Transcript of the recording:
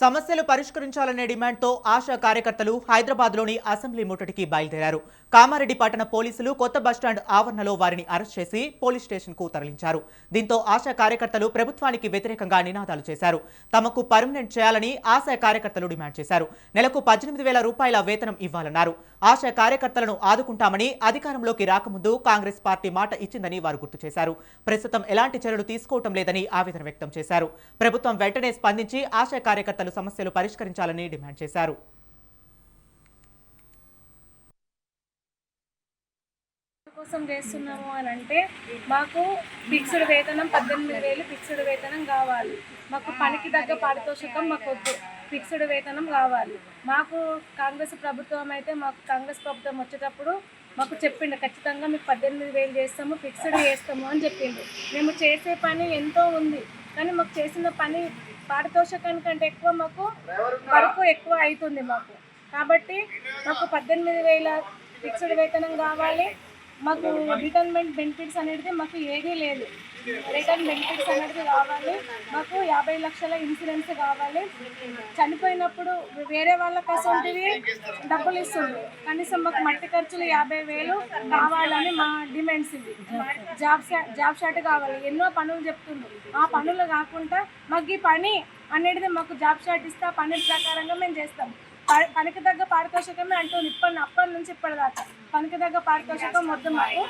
సమస్యలు పరిష్కరించాలనే డిమాండ్తో ఆశా కార్యకర్తలు హైదరాబాద్లోని అసెంబ్లీ ముట్టడికి బయలుదేరారు. కామారెడ్డి పట్టణ పోలీసులు కొత్త బస్టాండ్ ఆవరణలో వారిని అరెస్ట్ చేసి పోలీస్ స్టేషన్కు తరలించారు. దీంతో ఆశా కార్యకర్తలు ప్రభుత్వానికి వ్యతిరేకంగా నినాదాలు చేశారు. తమకు పర్మనెంట్ చేయాలని ఆశా కార్యకర్తలు డిమాండ్ చేశారు. నెలకు పద్దెనిమిది వేల రూపాయల వేతనం ఇవ్వాలన్నారు. ఆశా కార్యకర్తలను ఆదుకుంటామని అధికారంలోకి రాకముందు కాంగ్రెస్ పార్టీ మాట ఇచ్చిందని వారు గుర్తు చేశారు. ప్రస్తుతం ఎలాంటి చర్యలు తీసుకోవటం లేదని ఆవేదన వ్యక్తం చేశారు. ప్రభుత్వం వెంటనే స్పందించి ఆశా కార్యకర్తలు సమస్యలు పరిష్కరించాలని డిమాండ్ చేశారు. కోసం చేస్తున్నాము అని అంటే మాకు ఫిక్స్డ్ వేతనం పద్దెనిమిది వేలు ఫిక్స్డ్ వేతనం కావాలి. మాకు పనికి తగ్గ పారితోషికం మాకు వద్దు. ఫిక్స్డ్ వేతనం కావాలి. మాకు కాంగ్రెస్ ప్రభుత్వం అయితే మాకు కాంగ్రెస్ ప్రభుత్వం వచ్చేటప్పుడు మాకు చెప్పిండు ఖచ్చితంగా మీకు పద్దెనిమిది వేలు చేస్తాము ఫిక్స్డ్ చేస్తాము అని చెప్పిండు. మేము చేసే పని ఎంతో ఉంది. కానీ మాకు చేసిన పని పారితోషికానికంటే ఎక్కువ మాకు వరకు ఎక్కువ అవుతుంది మాకు. కాబట్టి మాకు పద్దెనిమిది వేల ఫిక్స్డ్ వేతనం కావాలి. మాకు రిటైర్మెంట్ బెనిఫిట్స్ అనేది మాకు ఏదీ లేదు. రిటర్న్ బెనిఫిట్స్ అనేది కావాలి. మాకు యాభై లక్షల ఇన్సూరెన్స్ కావాలి. చనిపోయినప్పుడు వేరే వాళ్ళ కోసం డబ్బులు ఇస్తుంది. కనీసం మాకు మట్టి ఖర్చులు యాభై వేలు కావాలని మా డిమాండ్స్ ఇది. జాబ్ జాబ్ షాట్ కావాలి. ఎన్నో పనులు చెప్తుంది. ఆ పనులు కాకుండా మాకు ఈ పని అనేది మాకు జాబ్ షాట్ ఇస్తే ఆ పని ప్రకారంగా మేము చేస్తాం. ప- పనికి తగ్గ పారితోషికమే అంటుంది ఇప్పటి అప్పటి నుంచి ఇప్పటిదాకా. పనికి తగ్గ పారితోషికం వద్దు మాకు.